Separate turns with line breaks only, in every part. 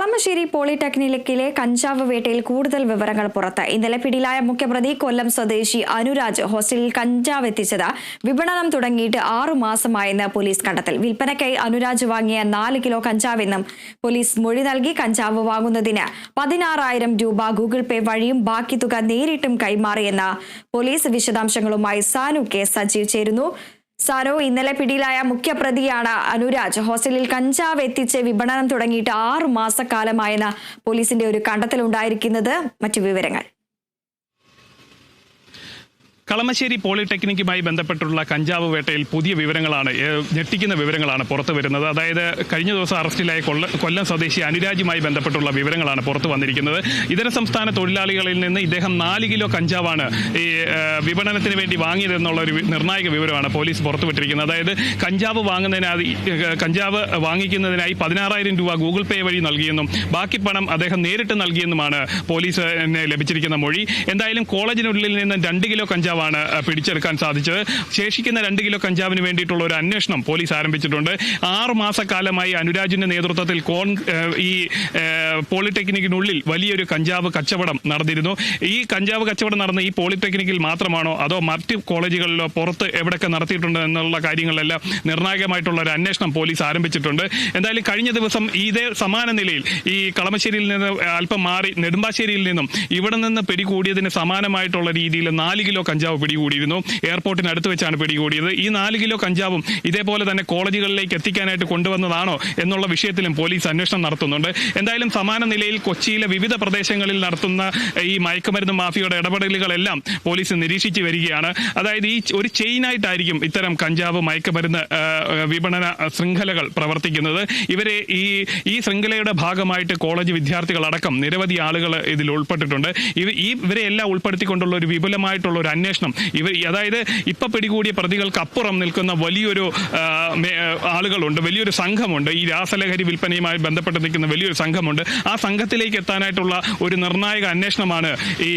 കളമശ്ശേരി പോളിടെക്നിക്കിലെ കഞ്ചാവ് വേട്ടയിൽ കൂടുതൽ വിവരങ്ങൾ പുറത്ത്. ഇന്നലെ പിടിയിലായ മുഖ്യപ്രതി കൊല്ലം സ്വദേശി അനുരാജ് ഹോസ്റ്റലിൽ കഞ്ചാവ് എത്തിച്ചത് വിപണനം തുടങ്ങിയിട്ട് ആറു മാസമായെന്ന് പോലീസ് കണ്ടെത്തൽ. വിൽപ്പനയ്ക്കായി അനുരാജ് വാങ്ങിയ നാല് കിലോ കഞ്ചാവെന്നും പോലീസ് മൊഴി നൽകി കഞ്ചാവ് വാങ്ങുന്നതിന് പതിനാറായിരം രൂപ ഗൂഗിൾ പേ വഴിയും ബാക്കി തുക നേരിട്ടും കൈമാറിയെന്ന പോലീസ് വിശദാംശങ്ങളുമായി സാനു കെ സജീവ് ചേരുന്നു. സാരോ ഇന്നലെ പിടിയിലായ മുഖ്യപ്രതിയാണ് അനുരാജ്. ഹോസ്റ്റലിൽ കഞ്ചാവ് എത്തിച്ച് വിപണനം തുടങ്ങിയിട്ട് ആറു മാസക്കാലമായെന്ന പോലീസിന്റെ ഒരു കണ്ടെത്തലുണ്ടായിരിക്കുന്നത്. മറ്റു വിവരങ്ങൾ.
കളമശ്ശേരി പോളിടെക്നിക്കുമായി ബന്ധപ്പെട്ടുള്ള കഞ്ചാവ് വേട്ടയിൽ പുതിയ വിവരങ്ങളാണ് ഞെട്ടിക്കുന്ന വിവരങ്ങളാണ് പുറത്തു വരുന്നത്. അതായത് കഴിഞ്ഞ ദിവസം അറസ്റ്റിലായ കൊല്ല സ്വദേശി അനുരാജുമായി ബന്ധപ്പെട്ടുള്ള വിവരങ്ങളാണ് പുറത്തു വന്നിരിക്കുന്നത്. ഇതര സംസ്ഥാന തൊഴിലാളികളിൽ നിന്ന് ഇദ്ദേഹം നാല് കിലോ കഞ്ചാവാണ് ഈ വിപണനത്തിന് വേണ്ടി വാങ്ങിയതെന്നുള്ള ഒരു നിർണായക വിവരമാണ് പോലീസ് പുറത്തുവിട്ടിരിക്കുന്നത്. അതായത് കഞ്ചാവ് വാങ്ങുന്നതിനായി കഞ്ചാവ് വാങ്ങിക്കുന്നതിനായി പതിനാറായിരം രൂപ ഗൂഗിൾ പേ വഴി നൽകിയെന്നും ബാക്കി പണം അദ്ദേഹം നേരിട്ട് നൽകിയെന്നുമാണ് പോലീസിന് ലഭിച്ചിരിക്കുന്ന മൊഴി. എന്തായാലും കോളേജിനുള്ളിൽ നിന്ന് രണ്ട് കിലോ കഞ്ചാവാണ് പിടിച്ചെടുക്കാൻ സാധിച്ചത്. ശേഷിക്കുന്ന രണ്ട് കിലോ കഞ്ചാവിന് വേണ്ടിയിട്ടുള്ള ഒരു അന്വേഷണം പോലീസ് ആരംഭിച്ചിട്ടുണ്ട്. ആറ് മാസക്കാലമായി അനുരാജിന്റെ നേതൃത്വത്തിൽ കോൺ ഈ പോളിടെക്നിക്കിനുള്ളിൽ വലിയൊരു കഞ്ചാവ് കച്ചവടം നടന്നിരുന്നു. ഈ കഞ്ചാവ് കച്ചവടം നടന്ന ഈ പോളിടെക്നിക്കിൽ മാത്രമാണോ അതോ മറ്റ് കോളേജുകളിലോ പുറത്ത് എവിടെയൊക്കെ നടത്തിയിട്ടുണ്ട് എന്നുള്ള കാര്യങ്ങളെല്ലാം നിർണായകമായിട്ടുള്ള ഒരു അന്വേഷണം പോലീസ് ആരംഭിച്ചിട്ടുണ്ട്. എന്തായാലും കഴിഞ്ഞ ദിവസം ഇതേ സമാന നിലയിൽ ഈ കളമശ്ശേരിയിൽ നിന്ന് അല്പം മാറി നെടുമ്പാശ്ശേരിയിൽ നിന്നും ഇവിടെ നിന്ന് പിടികൂടിയതിന് സമാനമായിട്ടുള്ള രീതിയിൽ നാല് കിലോ കഞ്ചാവ് പിടികൂടിയിരുന്നു. എയർപോർട്ടിന് അടുത്ത് വെച്ചാണ് പിടികൂടിയത്. ഈ നാല് കിലോ കഞ്ചാവും ഇതേപോലെ തന്നെ കോളേജുകളിലേക്ക് എത്തിക്കാനായിട്ട് കൊണ്ടുവന്നതാണോ എന്നുള്ള വിഷയത്തിലും പോലീസ് അന്വേഷണം നടത്തുന്നുണ്ട്. എന്തായാലും സമാന നിലയിൽ കൊച്ചിയിലെ വിവിധ പ്രദേശങ്ങളിൽ നടത്തുന്ന ഈ മയക്കുമരുന്ന് മാഫിയയുടെ ഇടപെടലുകളെല്ലാം പോലീസ് നിരീക്ഷിച്ചു വരികയാണ്. അതായത് ഈ ഒരു ചെയിനായിട്ടായിരിക്കും ഇത്തരം കഞ്ചാവ് മയക്കുമരുന്ന് വിപണന ശൃംഖലകൾ പ്രവർത്തിക്കുന്നത്. ഇവരെ ഈ ഈ ശൃംഖലയുടെ ഭാഗമായിട്ട് കോളേജ് വിദ്യാർത്ഥികളടക്കം നിരവധി ആളുകൾ ഇതിൽ ഉൾപ്പെട്ടിട്ടുണ്ട്. ഇവ ഈ ഇവരെ എല്ലാം ഉൾപ്പെടുത്തിക്കൊണ്ടുള്ള ഒരു വിപുലമായിട്ടുള്ള ഒരു അന്വേഷണം ഇവർ അതായത് ഇപ്പൊ പിടികൂടിയ പ്രതികൾക്ക് അപ്പുറം നിൽക്കുന്ന വലിയൊരു ആളുകളുണ്ട് വലിയൊരു സംഘമുണ്ട്. ഈ രാസലഹരി വിൽപ്പനയുമായി ബന്ധപ്പെട്ട് നിൽക്കുന്ന വലിയൊരു സംഘമുണ്ട്. ആ സംഘത്തിലേക്ക് എത്താനായിട്ടുള്ള ഒരു നിർണായക അന്വേഷണമാണ് ഈ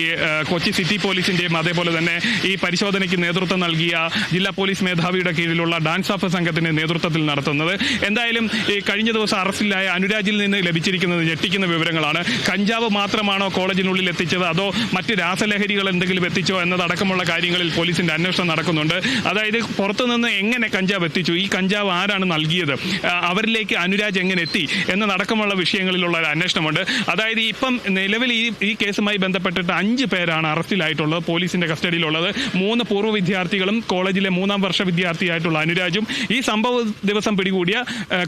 കൊച്ചി സിറ്റി പോലീസിന്റെയും അതേപോലെ തന്നെ ഈ പരിശോധനയ്ക്ക് നേതൃത്വം നൽകിയ ജില്ലാ പോലീസ് മേധാവിയുടെ കീഴിലുള്ള ഡാൻസ് ഓഫ് സംഘത്തിന്റെ നേതൃത്വത്തിൽ നടത്തുന്നത്. എന്തായാലും ഈ കഴിഞ്ഞ ദിവസം അറസ്റ്റിലായ അനുരാജിൽ നിന്ന് ലഭിച്ചിരിക്കുന്നത് ഞെട്ടിക്കുന്ന വിവരങ്ങളാണ്. കഞ്ചാവ് മാത്രമാണോ കോളേജിനുള്ളിൽ എത്തിച്ചത്? അതോ മറ്റ് രാസലഹരികൾ എന്തെങ്കിലും എത്തിച്ചോ എന്നതടക്കമുള്ള കാര്യങ്ങളിൽ പോലീസിന്റെ അന്വേഷണം നടക്കുന്നുണ്ട്. അതായത് പുറത്തുനിന്ന് എങ്ങനെ കഞ്ചാവ് എത്തിച്ചു? ഈ കഞ്ചാവ് ആരാണ് നൽകിയത്? അവരിലേക്ക് അനുരാജ് എങ്ങനെ എത്തി? എന്ന് നടക്കമുള്ള വിഷയങ്ങളിലുള്ള ഒരു അന്വേഷണമുണ്ട്. അതായത് ഇപ്പം നിലവിൽ ഈ ഈ കേസുമായി ബന്ധപ്പെട്ടിട്ട് അഞ്ച് പേരാണ് അറസ്റ്റിലായിട്ടുള്ളത് പോലീസിന്റെ കസ്റ്റഡിയിലുള്ളത്. മൂന്ന് പൂർവ വിദ്യാർത്ഥികളും കോളേജിലെ മൂന്നാം വർഷ വിദ്യാർത്ഥിയായിട്ടുള്ള അനുരാജും ഈ സംഭവ ദിവസം പിടികൂടിയ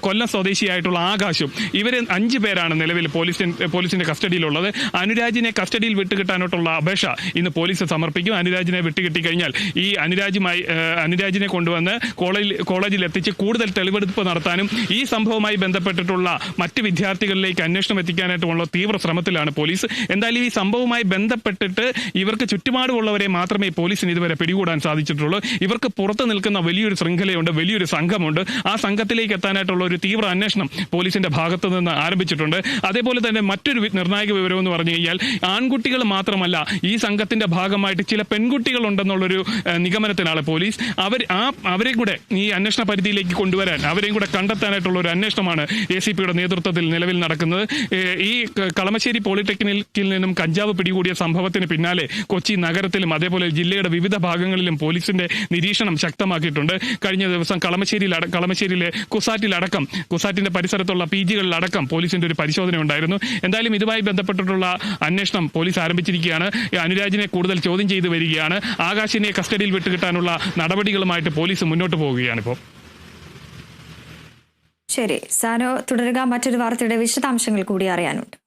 കൊല്ലം സ്വദേശിയായിട്ടുള്ള ആകാശും. ഇവർ അഞ്ച് പേരാണ് നിലവിൽ പോലീസിന്റെ പോലീസിന്റെ കസ്റ്റഡിയിലുള്ളത്. അനുരാജിനെ കസ്റ്റഡിയിൽ വിട്ടുകിട്ടാനായിട്ടുള്ള അപേക്ഷ ഇന്ന് പോലീസ് സമർപ്പിക്കും. അനുരാജിനെ വിട്ടുകിട്ടി കിട്ടിക്കഴിഞ്ഞാൽ ഈ അനുരാജുമായി അനുരാജിനെ കൊണ്ടുവന്ന് കോളേജിൽ കോളേജിൽ എത്തിച്ച് കൂടുതൽ തെളിവെടുപ്പ് നടത്താനും ഈ സംഭവവുമായി ബന്ധപ്പെട്ടിട്ടുള്ള മറ്റ് വിദ്യാർത്ഥികളിലേക്ക് അന്വേഷണം എത്തിക്കാനായിട്ടുമുള്ള തീവ്ര ശ്രമത്തിലാണ് പോലീസ്. എന്തായാലും ഈ സംഭവവുമായി ബന്ധപ്പെട്ടിട്ട് ഇവർക്ക് ചുറ്റുപാടുമുള്ളവരെ മാത്രമേ പോലീസിന് ഇതുവരെ പിടികൂടാൻ സാധിച്ചിട്ടുള്ളൂ. ഇവർക്ക് പുറത്ത് നിൽക്കുന്ന വലിയൊരു ശൃംഖലയുണ്ട് വലിയൊരു സംഘമുണ്ട്. ആ സംഘത്തിലേക്ക് എത്താനായിട്ടുള്ള ഒരു തീവ്ര അന്വേഷണം പോലീസിന്റെ ഭാഗത്തു നിന്ന് ആരംഭിച്ചിട്ടുണ്ട്. അതേപോലെ തന്നെ മറ്റൊരു നിർണായക വിവരം എന്ന് പറഞ്ഞു കഴിഞ്ഞാൽ ആൺകുട്ടികൾ മാത്രമല്ല ഈ സംഘത്തിന്റെ ഭാഗമായിട്ട് ചില പെൺകുട്ടികൾ ഉണ്ടെന്നുള്ളൊരു നിഗമനത്തിനാണ് പോലീസ്. അവർ ആ അവരെയും കൂടെ ഈ അന്വേഷണ പരിധിയിലേക്ക് കൊണ്ടുവരാൻ അവരെയും കൂടെ കണ്ടെത്താനായിട്ടുള്ള ഒരു അന്വേഷണമാണ് എ സി പിയുടെ നേതൃത്വത്തിൽ നിലവിൽ നടക്കുന്നത്. ഈ കളമശ്ശേരി പോളിടെക്നിക്കിൽ നിന്നും കഞ്ചാവ് പിടികൂടിയ സംഭവത്തിന് പിന്നാലെ കൊച്ചി നഗരത്തിലും അതേപോലെ ജില്ലയുടെ വിവിധ ഭാഗങ്ങളിലും പോലീസിന്റെ നിരീക്ഷണം ശക്തമാക്കിയിട്ടുണ്ട്. കഴിഞ്ഞ ദിവസം കളമശ്ശേരിയിൽ കളമശ്ശേരിയിലെ കുസാറ്റിലടക്കം കുസാറ്റിന്റെ പരിസരത്തുള്ള പി ജികളിലടക്കം പോലീസിന്റെ ഒരു പരിശോധന ഉണ്ടായിരുന്നു. എന്തായാലും ഇതുമായി ബന്ധപ്പെട്ടിട്ടുള്ള അന്വേഷണം പോലീസ് ആരംഭിച്ചിരിക്കുകയാണ്. അനുരാജിനെ കൂടുതൽ ചോദ്യം ചെയ്തു വരികയാണ്. ആകാശിനെ കസ്റ്റഡിയിൽ വിട്ടുകിട്ടാനുള്ള നടപടികളുമായിട്ട് പോലീസ് മുന്നോട്ട് പോവുകയാണിപ്പോൾ.
ശരി സാനോ തുടരുക. മറ്റൊരു വാർത്തയുടെ വിശദാംശങ്ങൾ കൂടി അറിയാനുണ്ട്.